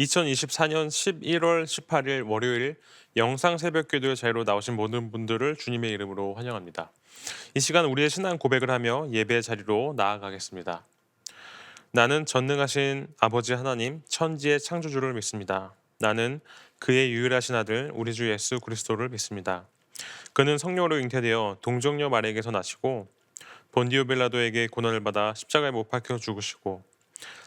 2024년 11월 18일 월요일 영상 새벽 기도의 자리로 나오신 모든 분들을 주님의 이름으로 환영합니다. 이 시간 우리의 신앙 고백을 하며 예배의 자리로 나아가겠습니다. 나는 전능하신 아버지 하나님 천지의 창조주를 믿습니다. 나는 그의 유일하신 아들 우리 주 예수 그리스도를 믿습니다. 그는 성령으로 잉태되어 동정녀 마리에게서 나시고 본디오 빌라도에게 고난을 받아 십자가에 못 박혀 죽으시고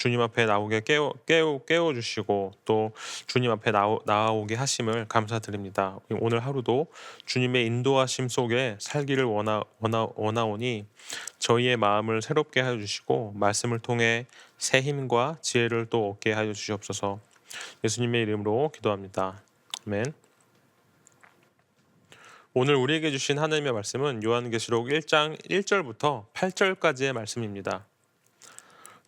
주님 앞에 나오게 깨워, 깨워, 깨워주시고 또 주님 앞에 나오, 나오게 하심을 감사드립니다. 오늘 하루도 주님의 인도하심 속에 살기를 원하, 원하, 원하오니 저희의 마음을 새롭게 하여 주시고 말씀을 통해 새 힘과 지혜를 또 얻게 하여 주시옵소서 예수님의 이름으로 기도합니다. 아멘. 오늘 우리에게 주신 하나님의 말씀은 요한계시록 1장 1절부터 8절까지의 말씀입니다.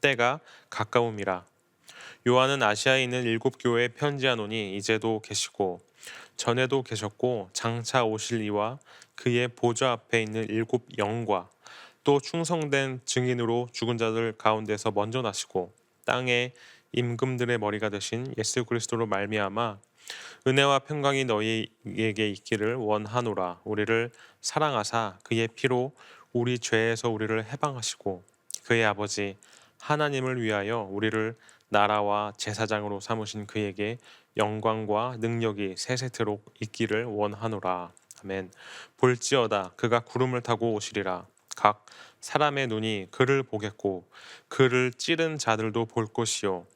때가 가까움이라. 요한은 아시아에 있는 일곱 교회에 편지하노니 이제도 계시고 전에도 계셨고 장차 오실 이와 그의 보좌 앞에 있는 일곱 영과 또 충성된 증인으로 죽은 자들 가운데서 먼저 나시고 땅의 임금들의 머리가 되신 예수 그리스도로 말미암아 은혜와 평강이 너희에게 있기를 원하노라 우리를 사랑하사 그의 피로 우리 죄에서 우리를 해방하시고 그의 아버지 하나님을 위하여 우리를 나라와 제사장으로 삼으신 그에게 영광과 능력이 세세토록 있기를 원하노라. 아멘. 볼지어다 그가 구름을 타고 오시리라. 각 사람의 눈이 그를 보겠고 그를 찌른 자들도 볼 것이요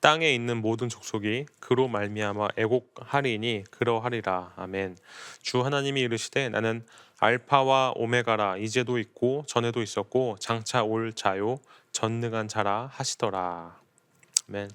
땅에 있는 모든 족속이 그로 말미암아 애곡하리니 그러하리라. 아멘. 주 하나님이 이르시되 나는 알파와 오메가라 이제도 있고 전에도 있었고 장차 올 자요 전능한 자라 하시더라. 아멘.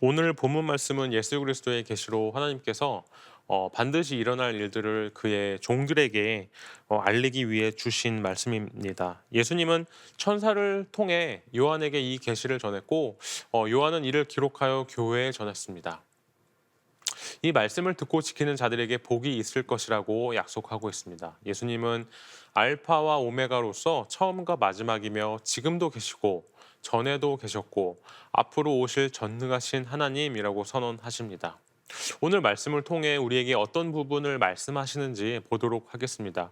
오늘 본문 말씀은 예수 그리스도의 계시로 하나님께서 어, 반드시 일어날 일들을 그의 종들에게 어, 알리기 위해 주신 말씀입니다. 예수님은 천사를 통해 요한에게 이 계시를 전했고 어, 요한은 이를 기록하여 교회에 전했습니다. 이 말씀을 듣고 지키는 자들에게 복이 있을 것이라고 약속하고 있습니다. 예수님은 알파와 오메가로서 처음과 마지막이며 지금도 계시고 전에도 계셨고 앞으로 오실 전능하신 하나님이라고 선언하십니다. 오늘 말씀을 통해 우리에게 어떤 부분을 말씀하시는지 보도록 하겠습니다.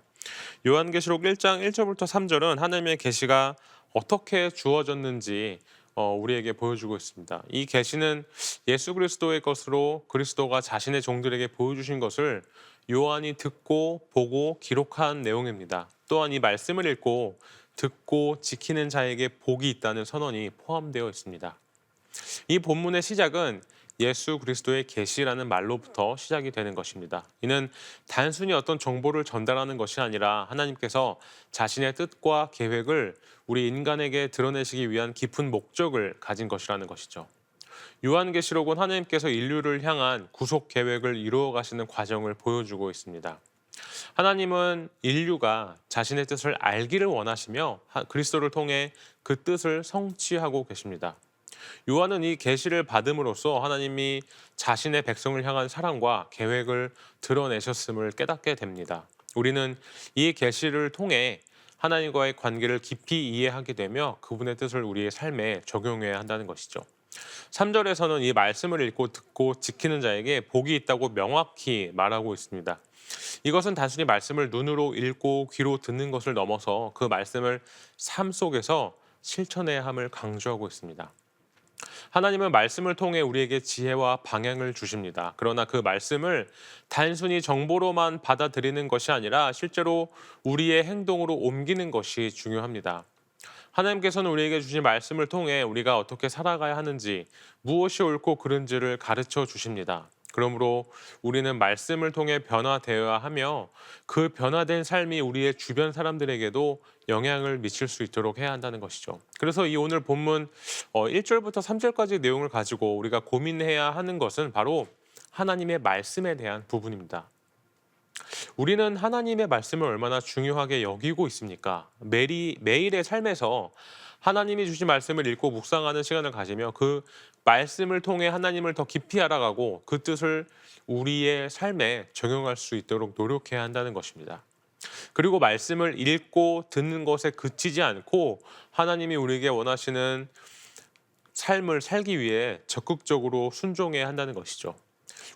요한계시록 1장 1절부터 3절은 하나님의 계시가 어떻게 주어졌는지 어, 우리에게 보여주고 있습니다. 이 계시는 예수 그리스도의 것으로 그리스도가 자신의 종들에게 보여주신 것을 요한이 듣고 보고 기록한 내용입니다. 또한 이 말씀을 읽고 듣고 지키는 자에게 복이 있다는 선언이 포함되어 있습니다. 이 본문의 시작은 예수 그리스도의 계시라는 말로부터 시작이 되는 것입니다. 이는 단순히 어떤 정보를 전달하는 것이 아니라 하나님께서 자신의 뜻과 계획을 우리 인간에게 드러내시기 위한 깊은 목적을 가진 것이라는 것이죠. 요한계시록은 하나님께서 인류를 향한 구속 계획을 이루어 가시는 과정을 보여주고 있습니다. 하나님은 인류가 자신의 뜻을 알기를 원하시며 그리스도를 통해 그 뜻을 성취하고 계십니다. 요한은 이 계시를 받음으로써 하나님이 자신의 백성을 향한 사랑과 계획을 드러내셨음을 깨닫게 됩니다. 우리는 이 계시를 통해 하나님과의 관계를 깊이 이해하게 되며 그분의 뜻을 우리의 삶에 적용해야 한다는 것이죠. 3절에서는 이 말씀을 읽고 듣고 지키는 자에게 복이 있다고 명확히 말하고 있습니다. 이것은 단순히 말씀을 눈으로 읽고 귀로 듣는 것을 넘어서 그 말씀을 삶 속에서 실천해야 함을 강조하고 있습니다. 하나님은 말씀을 통해 우리에게 지혜와 방향을 주십니다. 그러나 그 말씀을 단순히 정보로만 받아들이는 것이 아니라 실제로 우리의 행동으로 옮기는 것이 중요합니다. 하나님께서는 우리에게 주신 말씀을 통해 우리가 어떻게 살아가야 하는지, 무엇이 옳고 그른지를 가르쳐 주십니다. 그러므로 우리는 말씀을 통해 변화되어야 하며 그 변화된 삶이 우리의 주변 사람들에게도 영향을 미칠 수 있도록 해야 한다는 것이죠. 그래서 이 오늘 본문 1절부터 3절까지 내용을 가지고 우리가 고민해야 하는 것은 바로 하나님의 말씀에 대한 부분입니다. 우리는 하나님의 말씀을 얼마나 중요하게 여기고 있습니까? 매일, 매일의 삶에서 하나님이 주신 말씀을 읽고 묵상하는 시간을 가지며 그 말씀을 통해 하나님을 더 깊이 알아가고 그 뜻을 우리의 삶에 적용할 수 있도록 노력해야 한다는 것입니다. 그리고 말씀을 읽고 듣는 것에 그치지 않고 하나님이 우리에게 원하시는 삶을 살기 위해 적극적으로 순종해야 한다는 것이죠.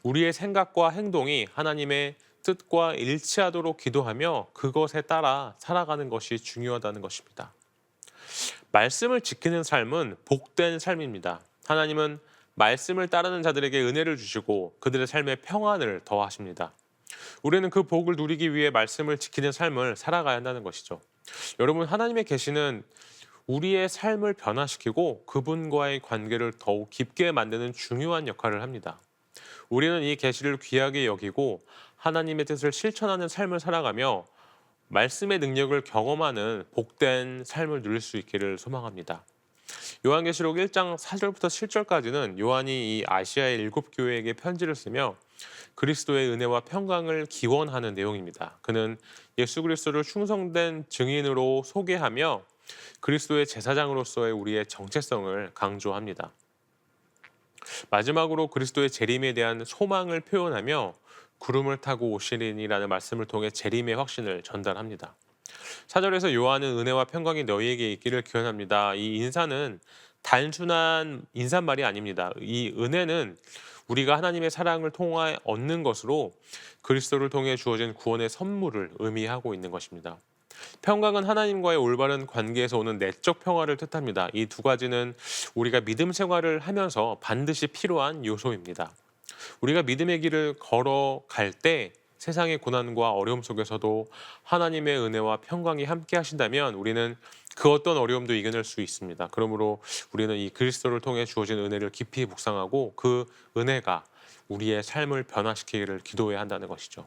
우리의 생각과 행동이 하나님의 뜻과 일치하도록 기도하며 그것에 따라 살아가는 것이 중요하다는 것입니다. 말씀을 지키는 삶은 복된 삶입니다. 하나님은 말씀을 따르는 자들에게 은혜를 주시고 그들의 삶에 평안을 더하십니다. 우리는 그 복을 누리기 위해 말씀을 지키는 삶을 살아가야 한다는 것이죠. 여러분, 하나님의 계시는 우리의 삶을 변화시키고 그분과의 관계를 더욱 깊게 만드는 중요한 역할을 합니다. 우리는 이 계시를 귀하게 여기고 하나님의 뜻을 실천하는 삶을 살아가며 말씀의 능력을 경험하는 복된 삶을 누릴 수 있기를 소망합니다. 요한계시록 1장 4절부터 7절까지는 요한이 이 아시아의 일곱 교회에게 편지를 쓰며 그리스도의 은혜와 평강을 기원하는 내용입니다. 그는 예수 그리스도를 충성된 증인으로 소개하며 그리스도의 제사장으로서의 우리의 정체성을 강조합니다. 마지막으로 그리스도의 재림에 대한 소망을 표현하며 구름을 타고 오시리니라는 말씀을 통해 재림의 확신을 전달합니다. 사절에서 요한은 은혜와 평강이 너희에게 있기를 기원합니다. 이 인사는 단순한 인사말이 아닙니다. 이 은혜는 우리가 하나님의 사랑을 통해 얻는 것으로 그리스도를 통해 주어진 구원의 선물을 의미하고 있는 것입니다. 평강은 하나님과의 올바른 관계에서 오는 내적 평화를 뜻합니다. 이 두 가지는 우리가 믿음 생활을 하면서 반드시 필요한 요소입니다. 우리가 믿음의 길을 걸어갈 때 세상의 고난과 어려움 속에서도 하나님의 은혜와 평강이 함께 하신다면 우리는 그 어떤 어려움도 이겨낼 수 있습니다. 그러므로 우리는 이 그리스도를 통해 주어진 은혜를 깊이 묵상하고 그 은혜가 우리의 삶을 변화시키기를 기도해야 한다는 것이죠.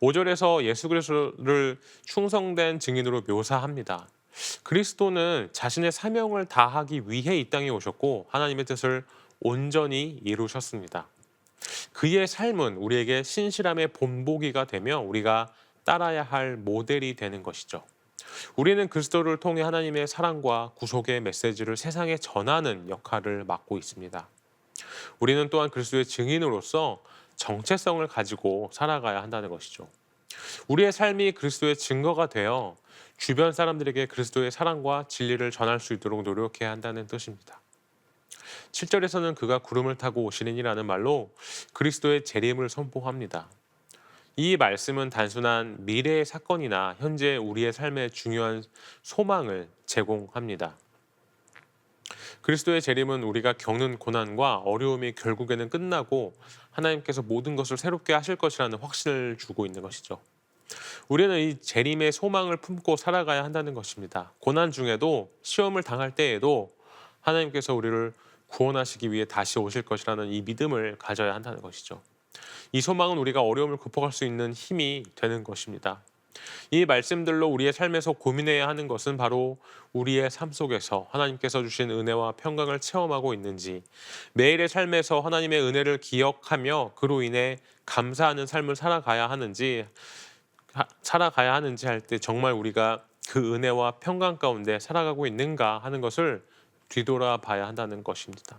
5절에서 예수 그리스도를 충성된 증인으로 묘사합니다. 그리스도는 자신의 사명을 다하기 위해 이 땅에 오셨고 하나님의 뜻을 온전히 이루셨습니다. 그의 삶은 우리에게 신실함의 본보기가 되며 우리가 따라야 할 모델이 되는 것이죠. 우리는 그리스도를 통해 하나님의 사랑과 구속의 메시지를 세상에 전하는 역할을 맡고 있습니다. 우리는 또한 그리스도의 증인으로서 정체성을 가지고 살아가야 한다는 것이죠. 우리의 삶이 그리스도의 증거가 되어 주변 사람들에게 그리스도의 사랑과 진리를 전할 수 있도록 노력해야 한다는 뜻입니다. 7절에서는 그가 구름을 타고 오시리니라는 말로 그리스도의 재림을 선포합니다. 이 말씀은 단순한 미래의 사건이나 현재 우리의 삶의 중요한 소망을 제공합니다. 그리스도의 재림은 우리가 겪는 고난과 어려움이 결국에는 끝나고 하나님께서 모든 것을 새롭게 하실 것이라는 확신을 주고 있는 것이죠. 우리는 이 재림의 소망을 품고 살아가야 한다는 것입니다. 고난 중에도 시험을 당할 때에도 하나님께서 우리를 구원하시기 위해 다시 오실 것이라는 이 믿음을 가져야 한다는 것이죠. 이 소망은 우리가 어려움을 극복할 수 있는 힘이 되는 것입니다. 이 말씀들로 우리의 삶에서 고민해야 하는 것은 바로 우리의 삶 속에서 하나님께서 주신 은혜와 평강을 체험하고 있는지, 매일의 삶에서 하나님의 은혜를 기억하며 그로 인해 감사하는 삶을 살아가야 하는지, 살아가야 하는지 할 때 정말 우리가 그 은혜와 평강 가운데 살아가고 있는가 하는 것을 뒤돌아봐야 한다는 것입니다.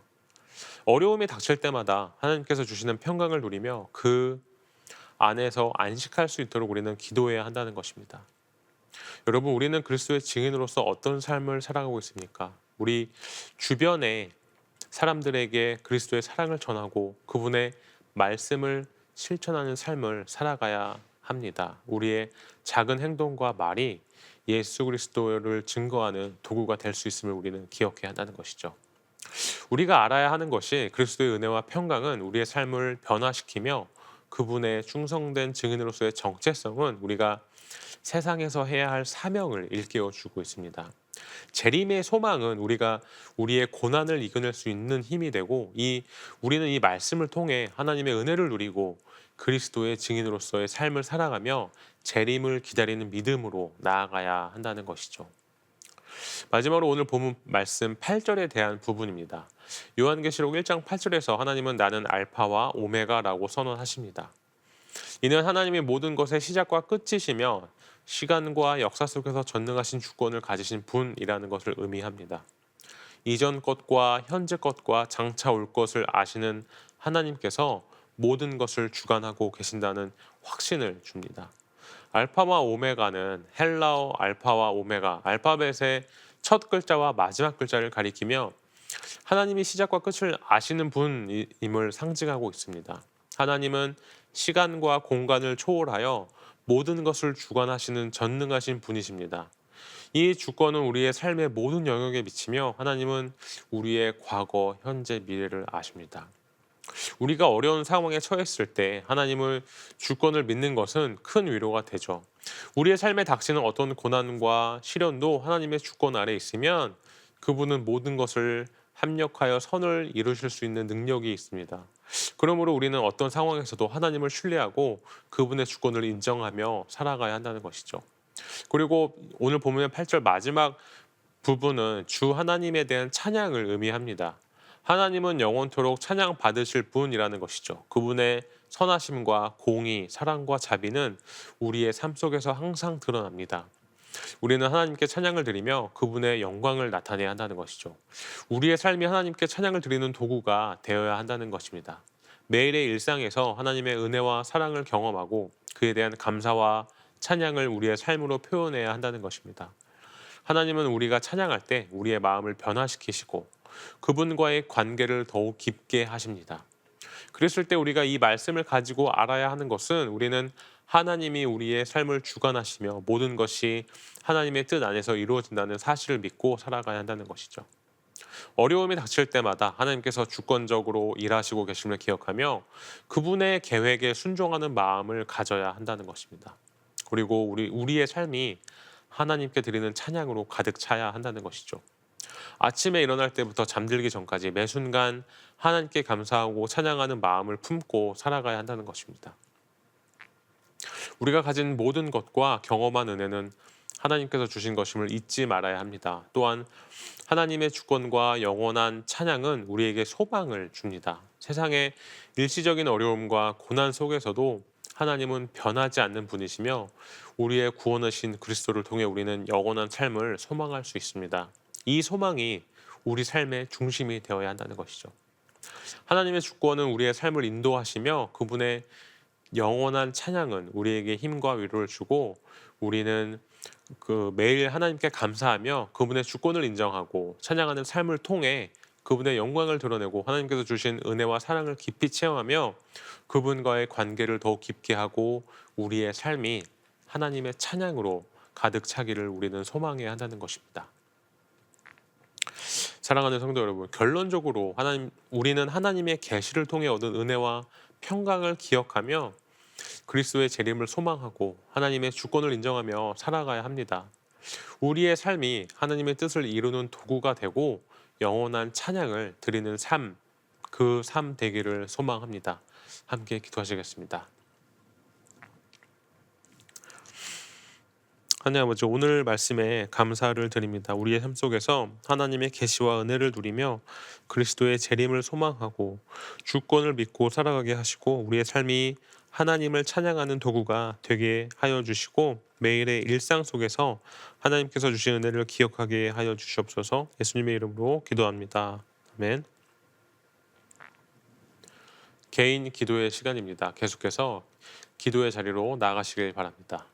어려움이 닥칠 때마다 하나님께서 주시는 평강을 누리며 그 안에서 안식할 수 있도록 우리는 기도해야 한다는 것입니다. 여러분, 우리는 그리스도의 증인으로서 어떤 삶을 살아가고 있습니까? 우리 주변에 사람들에게 그리스도의 사랑을 전하고 그분의 말씀을 실천하는 삶을 살아가야 합니다. 우리의 작은 행동과 말이 예수 그리스도를 증거하는 도구가 될 수 있음을 우리는 기억해야 한다는 것이죠. 우리가 알아야 하는 것이 그리스도의 은혜와 평강은 우리의 삶을 변화시키며 그분의 충성된 증인으로서의 정체성은 우리가 세상에서 해야 할 사명을 일깨워 주고 있습니다. 재림의 소망은 우리가 우리의 고난을 이겨낼 수 있는 힘이 되고 이 우리는 이 말씀을 통해 하나님의 은혜를 누리고 그리스도의 증인으로서의 삶을 살아가며 재림을 기다리는 믿음으로 나아가야 한다는 것이죠. 마지막으로 오늘 본문 말씀 8절에 대한 부분입니다. 요한계시록 1장 8절에서 하나님은 나는 알파와 오메가라고 선언하십니다. 이는 하나님이 모든 것의 시작과 끝이시며 시간과 역사 속에서 전능하신 주권을 가지신 분이라는 것을 의미합니다. 이전 것과 현재 것과 장차 올 것을 아시는 하나님께서 모든 것을 주관하고 계신다는 확신을 줍니다. 알파와 오메가는 헬라어 알파와 오메가, 알파벳의 첫 글자와 마지막 글자를 가리키며 하나님이 시작과 끝을 아시는 분임을 상징하고 있습니다. 하나님은 시간과 공간을 초월하여 모든 것을 주관하시는 전능하신 분이십니다. 이 주권은 우리의 삶의 모든 영역에 미치며 하나님은 우리의 과거, 현재, 미래를 아십니다. 우리가 어려운 상황에 처했을 때 하나님을 주권을 믿는 것은 큰 위로가 되죠. 우리의 삶에 닥치는 어떤 고난과 시련도 하나님의 주권 아래 있으면 그분은 모든 것을 합력하여 선을 이루실 수 있는 능력이 있습니다. 그러므로 우리는 어떤 상황에서도 하나님을 신뢰하고 그분의 주권을 인정하며 살아가야 한다는 것이죠. 그리고 오늘 보면 8절 마지막 부분은 주 하나님에 대한 찬양을 의미합니다. 하나님은 영원토록 찬양 받으실 분이라는 것이죠. 그분의 선하심과 공의, 사랑과 자비는 우리의 삶 속에서 항상 드러납니다. 우리는 하나님께 찬양을 드리며 그분의 영광을 나타내야 한다는 것이죠. 우리의 삶이 하나님께 찬양을 드리는 도구가 되어야 한다는 것입니다. 매일의 일상에서 하나님의 은혜와 사랑을 경험하고 그에 대한 감사와 찬양을 우리의 삶으로 표현해야 한다는 것입니다. 하나님은 우리가 찬양할 때 우리의 마음을 변화시키시고 그분과의 관계를 더욱 깊게 하십니다. 그랬을 때 우리가 이 말씀을 가지고 알아야 하는 것은 우리는 하나님이 우리의 삶을 주관하시며 모든 것이 하나님의 뜻 안에서 이루어진다는 사실을 믿고 살아가야 한다는 것이죠. 어려움이 닥칠 때마다 하나님께서 주권적으로 일하시고 계심을 기억하며 그분의 계획에 순종하는 마음을 가져야 한다는 것입니다. 그리고 우리 우리의 삶이 하나님께 드리는 찬양으로 가득 차야 한다는 것이죠. 아침에 일어날 때부터 잠들기 전까지 매 순간 하나님께 감사하고 찬양하는 마음을 품고 살아가야 한다는 것입니다. 우리가 가진 모든 것과 경험한 은혜는 하나님께서 주신 것임을 잊지 말아야 합니다. 또한 하나님의 주권과 영원한 찬양은 우리에게 소망을 줍니다. 세상의 일시적인 어려움과 고난 속에서도 하나님은 변하지 않는 분이시며 우리의 구원하신 그리스도를 통해 우리는 영원한 삶을 소망할 수 있습니다. 이 소망이 우리 삶의 중심이 되어야 한다는 것이죠. 하나님의 주권은 우리의 삶을 인도하시며 그분의 영원한 찬양은 우리에게 힘과 위로를 주고 우리는 그 매일 하나님께 감사하며 그분의 주권을 인정하고 찬양하는 삶을 통해 그분의 영광을 드러내고 하나님께서 주신 은혜와 사랑을 깊이 체험하며 그분과의 관계를 더욱 깊게 하고 우리의 삶이 하나님의 찬양으로 가득 차기를 우리는 소망해야 한다는 것입니다. 사랑하는 성도 여러분, 결론적으로 하나님 우리는 하나님의 계시를 통해 얻은 은혜와 평강을 기억하며 그리스도의 재림을 소망하고 하나님의 주권을 인정하며 살아가야 합니다. 우리의 삶이 하나님의 뜻을 이루는 도구가 되고 영원한 찬양을 드리는 삶, 그 삶 되기를 소망합니다. 함께 기도하시겠습니다. 하나님 아버지 오늘 말씀에 감사를 드립니다. 우리의 삶 속에서 하나님의 계시와 은혜를 누리며 그리스도의 재림을 소망하고 주권을 믿고 살아가게 하시고 우리의 삶이 하나님을 찬양하는 도구가 되게 하여 주시고 매일의 일상 속에서 하나님께서 주신 은혜를 기억하게 하여 주시옵소서. 예수님의 이름으로 기도합니다. 아멘. 개인 기도의 시간입니다. 계속해서 기도의 자리로 나가시길 바랍니다.